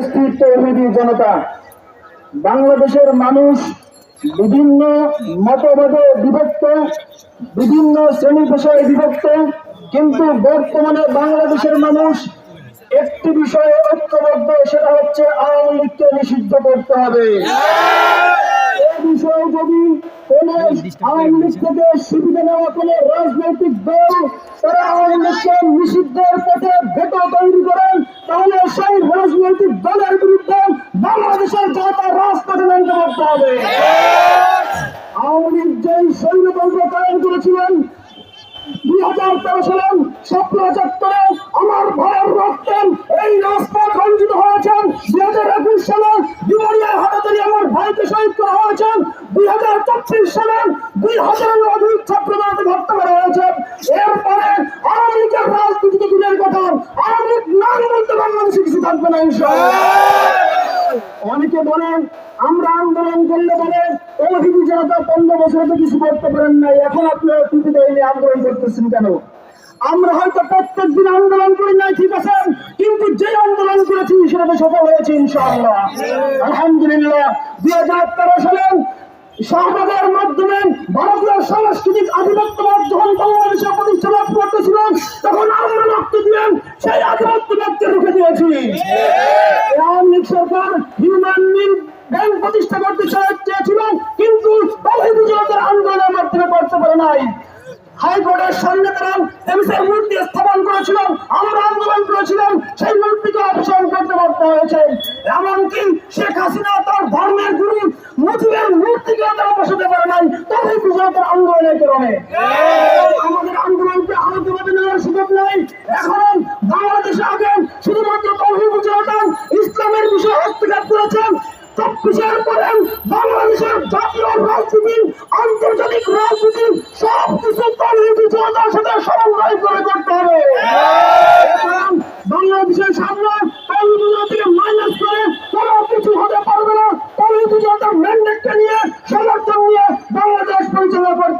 উপস্থিত তৌহিদি জনতা, বাংলাদেশের মানুষ বিভিন্ন মতভেদে বিভক্ত, বিভিন্ন শ্রেণি পেশায় বিভক্ত, কিন্তু বর্তমানে বাংলাদেশের মানুষ একটি বিষয়ে ঐক্যবদ্ধ, সেটা হচ্ছে আওয়ামী লীগকে নিষিদ্ধ করতে হবে। এই বিষয়ে যদি আওয়ামী লীগ থেকে সুবিধা নেওয়া কোন রাজনৈতিক দল তারা আওয়ামী লীগকে নিষিদ্ধের পথে ভেটো তৈরি করেন, তাহলে সেই রাজনৈতিক দলের বিরুদ্ধে বাংলাদেশের জনতা রাজপথে নামতে করতে হবে। আওয়ামী লীগ যেই সৈন্যতন্ত্র কায়েম করেছিলেন, দুই হাজার তেরো সালের স্বপ্ন চত্বরে আমার ভাইয়ের রক্তেন এই রাজপথ রঞ্জিত হয়েছেন দুই হাজার একুশ সালে বিমারিয়ার হাটাতালি আমার ভাইকে শহীদ করা হয়েছেন দুই হাজার চব্বিশ সালে দুই হাজারের অধিক ছাত্র হত্যা করা হয়েছে। এরপরে আওয়ামী লীগের রাজনীতিতে দূরের কথা, আওয়ামী লীগ নাম বলতে বাংলাদেশে কিছু থাকবে না অনেকে বলেন, আমরা আন্দোলন করলে বলে তৌহিদি জনতা পনেরো বছর তো কিছু করতে পারেন নাই, এখন আপনারা টুপি দিয়ে আন্দোলন করতেছেন কেন? আমরা হয়তো প্রত্যেক দিন আন্দোলন করি নাই, ঠিক আছে? কিন্তু যে আন্দোলন করেছি, সেটাতে সফল হয়েছে, ইনশাআল্লাহ। আলহামদুলিল্লাহ, দুই হাজার তেরো সালে শাহবাগের মাধ্যমে ভারতীয় সাংস্কৃতিক আধিপত্যবাদ যখন বাংলাদেশে প্রতিষ্ঠা লাভ করতেছিল তখন আমরা রক্ত দিয়ে সেই আধিপত্যবাদকে রুখে দিয়েছি আওয়ামী লীগ সরকার হিউম্যান মিল ব্যাংক প্রতিষ্ঠা করতে চায়- চেয়েছিল কিন্তু তৌহিদি জনতার আন্দোলনের মাধ্যমে করতে পারে নাই হাইকোর্টের সামনে তারা এমসের মূর্তি স্থাপন করেছিলাম আমরা আন্দোলন করেছিলাম সেই মূর্তিকে অপসারণ করতে বাধ্য হয়েছে এমনকি শেখ হাসিনা তার ধর্মের গুরু মুজিবের মূর্তিকে তারা বসাতে পারে নাই গুজরাটের আন্দোলনের কারণে। আমাদের আন্দোলনকে আলোচনাতে নেওয়ার সুযোগ নেই। এখন বাংলাদেশে আগে শুধুমাত্র তৌহিদ জনতা ইসলামের বিষয়ে হস্তক্ষেপ করেছেন। বাংলাদেশের সামনে তৌহিদি জনতাকে মাইনাস করে কোনো কিছু হতে পারবে না তৌহিদি জনতার ম্যান্ডেটকে নিয়ে সমর্থন নিয়ে বাংলাদেশ পরিচালনা করতে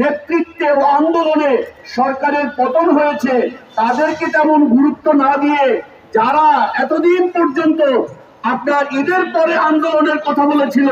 নেতৃত্বে ও আন্দোলনে সরকারের পতন হয়েছে, তাদেরকে তেমন গুরুত্ব না দিয়ে যারা এতদিন পর্যন্ত আপনার ঈদের পরে আন্দোলনের কথা বলেছিল,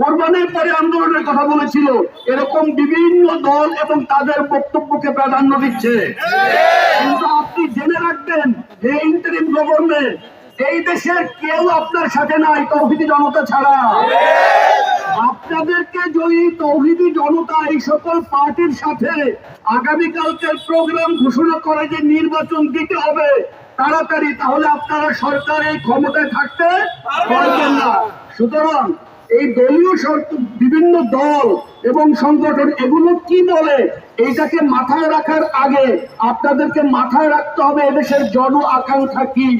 কোরবানির পরে আন্দোলনের কথা বলেছিল, এরকম বিভিন্ন দল এবং তাদের বক্তব্যকে প্রাধান্য দিচ্ছে। কিন্তু আপনি জেনে রাখবেন এই ইন্টারিম গভর্নমেন্ট এই দেশের কেউ আপনার সাথে নাই তৌহিদি জনতা ছাড়া। আপনাদেরকে যদি তৌহিদি জনতা এই সকল পার্টির সাথে আগামীকালকের প্রোগ্রাম ঘোষণা করে যে নির্বাচন দিতে হবে তাড়াতাড়ি, তাহলে আপনারা সরকারের ক্ষমতায় থাকতে পারবেন না। সুতরাং এই দলীয় বিভিন্ন দল এবং সংগঠন, এগুলো কি বলে? এইটাকে মাথায় রাখার আগে আপনাদেরকে মাথায় রাখতে হবে, এদেশের জন আকাঙ্ক্ষা কি?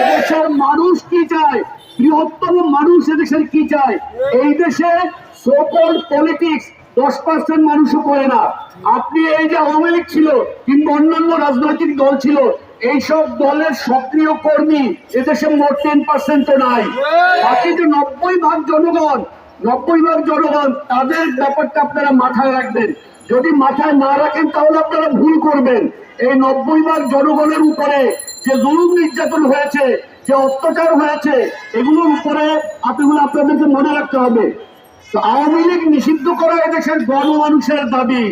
এদেশের মানুষ কি চায়? বৃহত্তম মানুষ এদেশের কি চায়? এই দেশে সোকল পলিটিক্স দশ পার্সেন্ট মানুষও করে না। আপনি এই যে আওয়ামী লীগ ছিল, কিংবা অন্যান্য রাজনৈতিক দল ছিল এইসব দলের সক্রিয় কর্মী এদেশে মোট টেন পার্সেন্টও নাই। বাকি যে নব্বই ভাগ জনগণ, নব্বই ভাগ জনগণ, তাদের ব্যাপারটা আপনারা মাথায় রাখবেন। যদি মাথায় না রাখেন, তাহলে আপনারা ভুল করবেন। এই নব্বই ভাগ জনগণের উপরে যে জুলুম নির্যাতন হয়েছে, যে অত্যাচার হয়েছে, এগুলোর উপরে আপনাগুলো আপনাদেরকে মনে রাখতে হবে। তো আওয়ামী লীগ নিষিদ্ধ করা এদেশের গণমানুষের দাবি।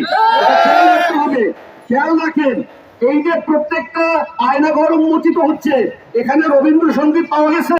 খেয়াল রাখতে হবে। খেয়াল রাখেন এই যে প্রত্যেকটা আয়নাঘর উন্মোচিত হচ্ছে এখানে রবীন্দ্রসঙ্গীত পাওয়া গেছে।